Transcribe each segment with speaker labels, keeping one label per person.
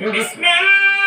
Speaker 1: بسم الله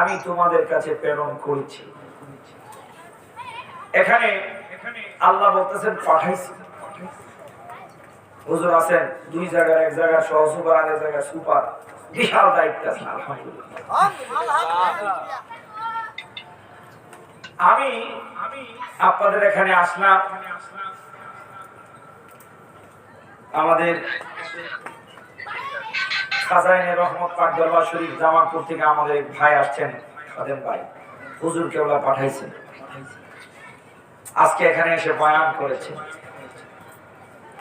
Speaker 1: আমি তোমাদের কাছে প্রেরণ করেছি। এখানে আল্লাহ বলতেছেন, পাঠাইছি। হুজুর আছেন, দুই জায়গার এক জায়গার সহ সুপার আর এক জায়গার সুপার। বিশাল দায়িত্ব আলহামদুলিল্লাহ। আমি আপনাদের এখানে আসলাম। আমাদের খাজাইনে রহমত পাক দরবার শরীফ জামালপুর থেকে আমাদের ভাই আসছেন, খাদেম ভাই। হুজুর কেবলা পাঠাইছেন। আজকে এখানে এসে বয়ান করেছে।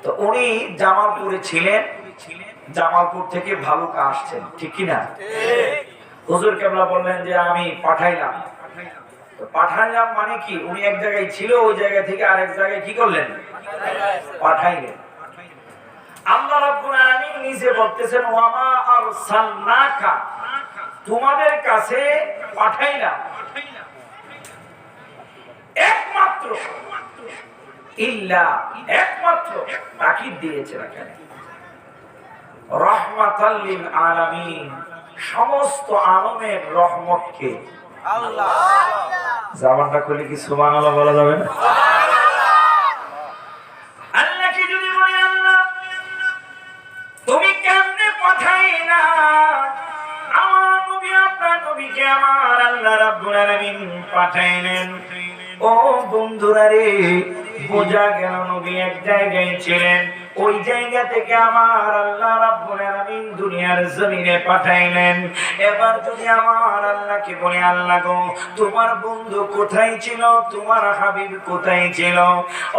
Speaker 1: তো উনি জামালপুরে ছিলেন, জামালপুর থেকে ভালুকা আসছেন, ঠিক কি না? হুজুর কেবলা বললেন যে, আমি পাঠাইলাম। পাঠাইলাম মানে কি? উনি এক জায়গায় ছিল, ওই জায়গা থেকে আরেক জায়গায় কি করলেন? পাঠাইলেন। নিজে বলতেছেন ওয়ামা আরসালনাকা? তোমাদের কাছে পাঠাইলাম একমাত্র ইল্লা একমাত্র তাকিদ দিয়েছেন এখানে। রহমাতাল লিল আলামিন সমস্ত আলমের রহমতকে
Speaker 2: আল্লাহ।
Speaker 1: জামানটা খুলে কি সুবহানাল্লাহ বলা যাবে না? নবীকে আমার আল্লাহ রাব্বুল আলামিন পাঠাইলেন। ও বন্ধুরা রে বোঝা গেল নবী এক জায়গায় ছিলেন। ওই জায়গা থেকে আমার আল্লাহ রাব্বুল আলামিন দুনিয়ার জমিনে পাঠাইলেন। এবার যদি আমার আল্লাহকে বলে, আল্লাহ গো, তোমার বন্ধু কোথায় ছিল? তোমার হাবিব কোথায় ছিল?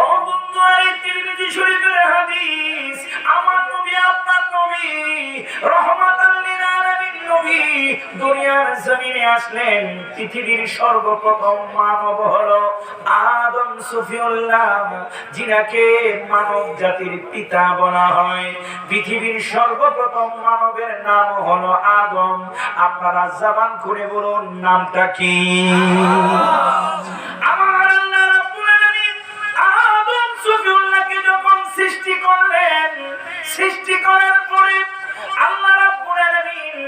Speaker 1: ও বন্ধু আরে তিরমিজি শরীফের হাদিস, আমার নবী, আপনার নবী রহমাতাল লিল আলামিন নবী দুনিয়ার জমিনে আসলেন, পৃথিবীর সর্বপ্রথম মানব আদম যিনাকে মানব জাতির পিতা বলা হয়। পৃথিবীর সর্বপ্রথম মানবের নাম আদম। আপনারা জবান করে বলুন, নামটা কি? আদম সফিউল্লাহকে যখন সৃষ্টি করলেন, সৃষ্টি করার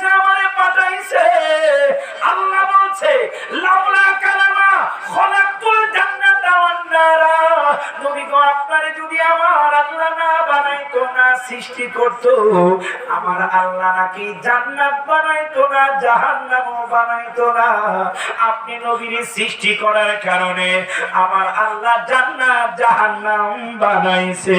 Speaker 1: কাছে আমারে পাঠাইছে। আল্লাহ বলছে, লাউলা কালামা খলাকতুল জান্নাতা ওয়ান নারা। গো, আপনারে যদি আমার আল্লাহ না বানাইতো, না সৃষ্টি করতো, আমার আল্লাহ নাকি জান্নাত বানাইতো না, জাহান্নামও বানাইতো না। আপনি নবীর সৃষ্টি করার কারণে আমার আল্লাহ জান্নাত, জাহান্নাম বানাইছে।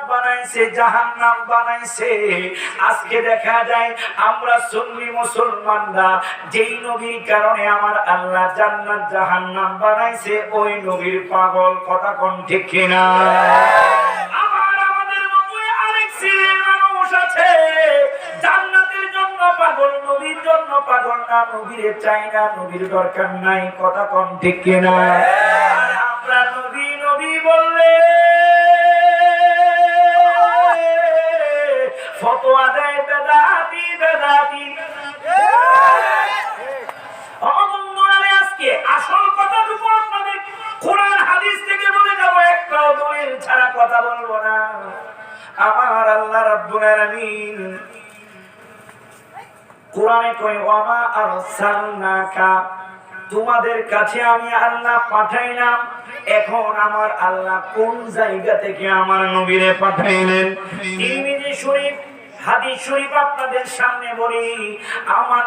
Speaker 1: বানাইছে, জাহান্নাম বানাইছে। আজকে দেখা যায়, আমরা সুন্নি মুসলমানরা, যেই নবীর কারণে আমার আল্লাহ জান্নাত জাহান্নাম বানাইছে, ওই নবীর পাগল কথা কোন ঠিক কিনা? আমাদের আরেক মানুষ আছে। জান্নাতের জন্য পাগল, নবীর জন্য পাগল না, নবীরে চাই না, নবীর দরকার নাই, কথা কম ঠিক কিনা? আর কথা বলব না। আমার আল্লাহ রাব্বুল আলামিন কোরআনে কই ওয়ামা আরসালনাকা? তোমাদের কাছে আমি আল্লাহ পাঠাইলাম। এখন আমার আল্লাহ কোন জায়গা থেকে আমার নবীরে পাঠাইলেন? তিরমিজি শরীফ, হাদিস শরীফ আপনাদের সামনে বলি, আমার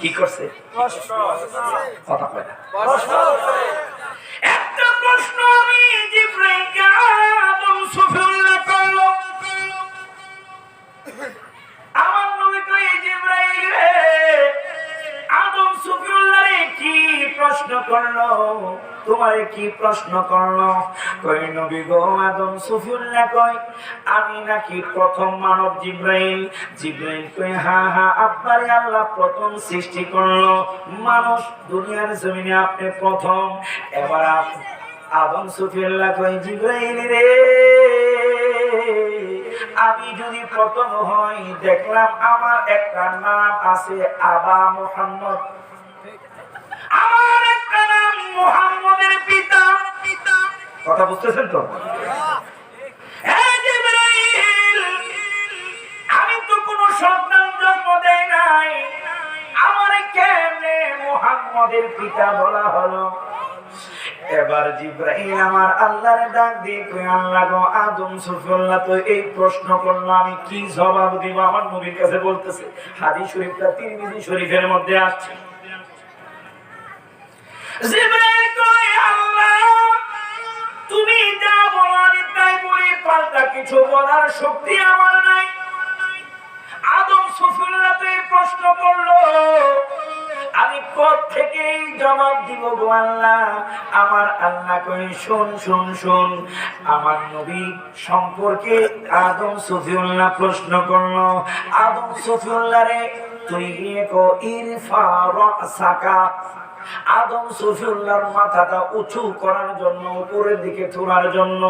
Speaker 1: কি করছে? কথা কয় একটা প্রশ্ন আমি সফিউল্লাহ করল করল? কি প্রশ্ন করল? কই নবী গো আদম কই? আমি নাকি প্রথম মানব জিব্রাইল। জিব্রাইল কই, হা হা আল্লাহ প্রথম সৃষ্টি করল। মানুষ দুনিয়ার জমিনে আপনি প্রথম। এবার আদম, সুফিউল্লাহ কই, জিব্রাইল রে। আমি যদি প্রথম হই, দেখলাম আমার একটা নাম আছে আবা মোহাম্মদ। মোহাম্মদের পিতা। কথা বুঝতেছেন তো? আমি তো সন্তান জন্ম নাই। আমার কেমনে পিতা বলা হলো? এবার জিব্রাহিম আমার আল্লাহর ডাক দিয়ে আল্লাহ গো, আদম তো এই প্রশ্ন করল, আমি কি জবাব দিব? আমার নবীর কাছে বলতেছে, হাদিস শরীফটা তিরমিজি শরীফের মধ্যে আসছে। তুমি যা বলো তাই বলি, পাল্টা কিছু বলার শক্তি আমার নাই। আদম এই প্রশ্ন করল, আমি কোথ থেকে এই জবাব দিব গো আল্লাহ? আমার আল্লাহ কই, শুন শুন শুন। আমার নবী সম্পর্কে আদম সফিউল্লাহ প্রশ্ন করল, আদম সফিউল্লাহ রে, তুই কো ইরফা রাসাকা আদম সফিউল্লাহর মাথাটা উঁচু করার জন্য, উপরের দিকে তোলার জন্য।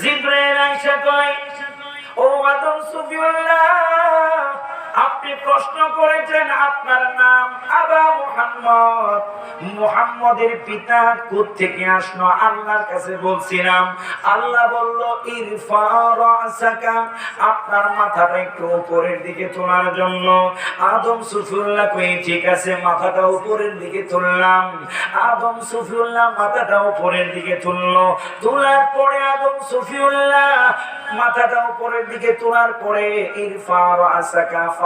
Speaker 1: জিব্রাইল আয়েশা কয়, ও আদম সুফিউল্লাহ আপনি প্রশ্ন করেছেন, আপনার নাম আবা মুহাম্মদ। মুহাম্মদের পিতা থেকে আসলো? আল্লাহর কাছে বলছিলাম, আল্লাহ বলল, ইরফা আপনার মাথাটা একটু উপরের দিকে তোলার জন্য। আদম সুফিউল্লাহ কই, ঠিক আছে, মাথাটা উপরের দিকে তুললাম। আদম সুফিউল্লাহ মাথাটা উপরের দিকে তুললো। তোলার পরে আদম সুফিউল্লাহ মাথাটা উপরের দিকে তোলার পরে, ইরফা রাসাকা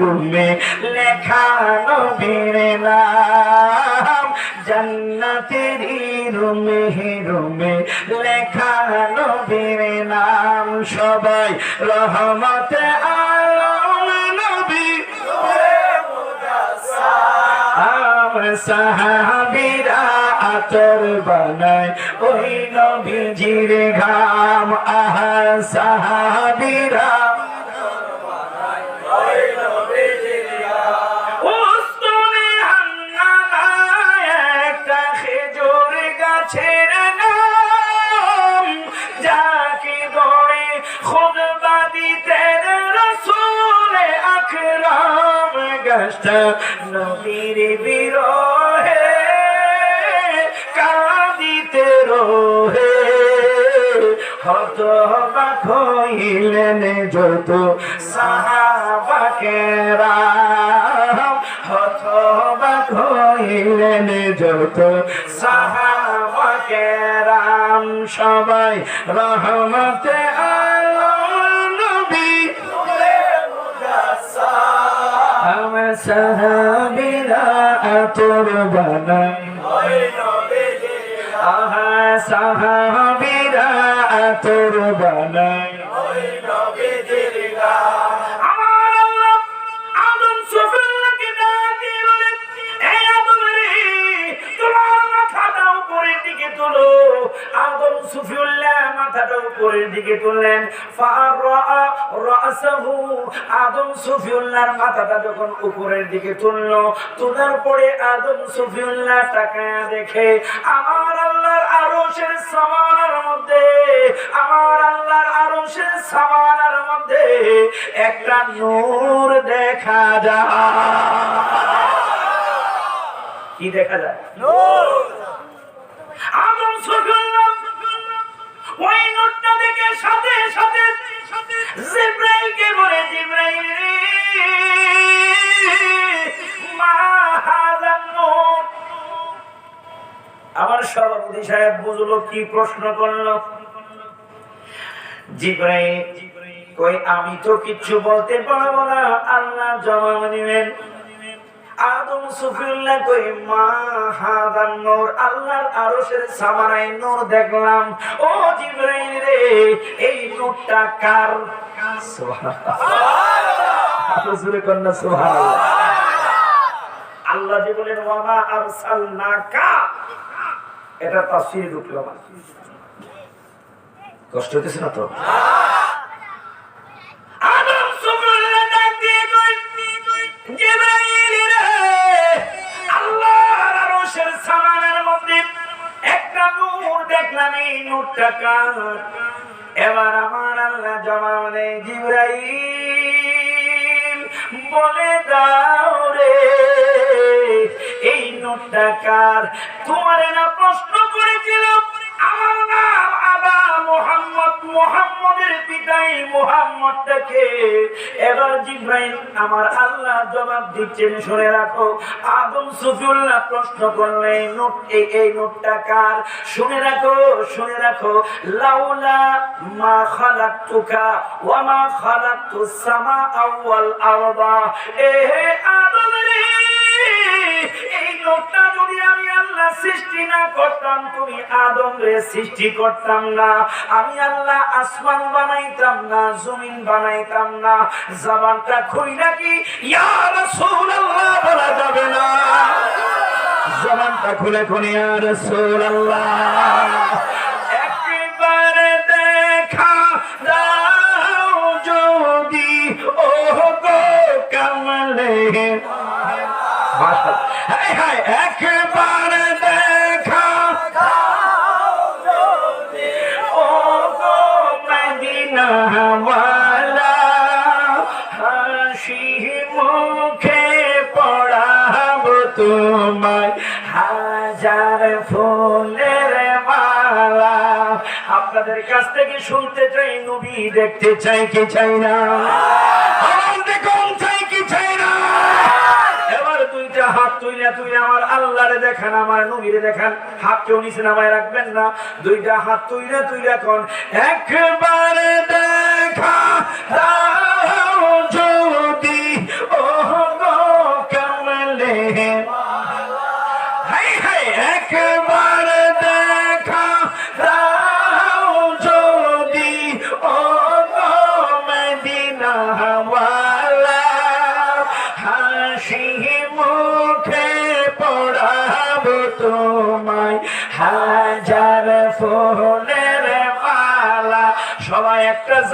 Speaker 1: রুমে রুমে লেখা নবীর নাম। জান্নাতের রুমে রুমে লেখা নবীর নাম। সবাই রহমতে নবী। আতর বানায় ওই নবীজির ঘাম। আহা সাহাবিরা গাছটা নবীর বিরহে কাঁদিতে রোহে। হত বাক হইলেন যত সাহাবাকেরা। হত বাক হইলেন যত সাহাবাকেরাম সবাই রহমতে সাহাবিরা আতর বানাই আহা সাহাবিরা আতর বানাই আমার মাথাটা উপরের দিকে তোলো।" আদম সুফিউল্লাহ মাথাটা উপরের দিকে তুললেন আদম সুফিউল্লাহর মাথাটা যখন উপরের দিকে তুললো, তোলার পরে আদম সুফিউল্লাহ তাকায় দেখে, আমার আল্লাহর আরশের সামানার মধ্যে, আমার আল্লাহর আরশের সামানার মধ্যে একটা নূর দেখা যায়। কি দেখা যায়? আদম সাথে সাথে জিব্রাইলকে বলে, জিব্রাইল রে আমার সভাপতি সাহেব বুঝলো, কি প্রশ্ন করল? জিব্রাইল কই আমি তো কিচ্ছু বলতে পারব না, আল্লাহ জবাব দিবেন। আদম সুফিউল্লাহ কই মা হাদান নূর আল্লাহর আরশের সামানায় নূর দেখলাম। ও জিবরাইল রে এই নূরটা কার? সুবহানাল্লাহ। কন্যা সুবহানাল্লাহ। আল্লাহ যে বলেন ওয়ামা আরসালনাকা এটা তাফসীরে ঢুকলো কষ্ট হতেছে না তো? সামানের মধ্যে একটা নূর দেখলাম, এই নূরটা কার? এবার আমার আল্লাহ জবাব দেয় জিবরাইল বলে, দাও রে, এই নূরটা কার? তোমার না প্রশ্ন করেছিল, আমার নাম আবা মোহাম্মদ মোহাম্মদের পিতাই মোহাম্মদটাকে এবার জিব্রাইল, আমার আল্লাহ জবাব দিচ্ছেন, শুনে রাখো। আদম সুফিউল্লাহ প্রশ্ন করলে এই নোট, এই এই নোটটা কার? শুনে রাখো শুনে রাখো। লাউলা মা খালাকতুকা ওয়া মা খালাকতুস সামাআ ওয়াল আরদা। এ হে আদম রে, এই আল্লাহ সৃষ্টি না করতাম তুমি আদম রে সৃষ্টি করতাম না আমি আল্লাহ আসমান বানাইতাম না জমিন বানাইতাম না জবানটা খুই নাকি ইয়া বলা যাবে না জবানটা খুলে খুলে ইয়া রাসূলুল্লাহ একবারে দেখা দাও যদি মুখে আপনাদের কাছ থেকে শুনতে চাই, নবী দেখতে চাই, কি চাই না? হাত তুইলা আমার দেখান, আমার নবীরে দেখান। হাত কেউ নিচে নামায় রাখবেন না। দুইটা হাত তুইলা তুইলা কোন একবার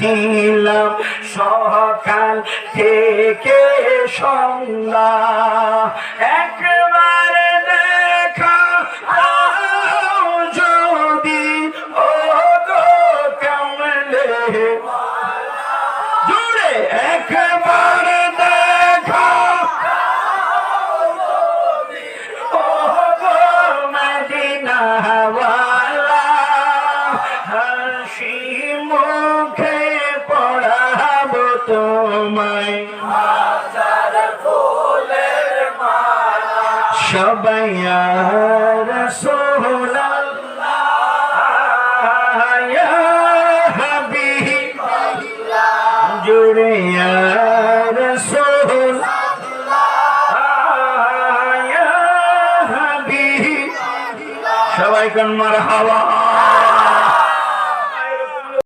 Speaker 1: গাথিলাম সকাল থেকে সন্ধ্যা। একবার দেখা যদি, ও গো জুড়ে একবার দেখা ও হাসি মুখে সবাই রসো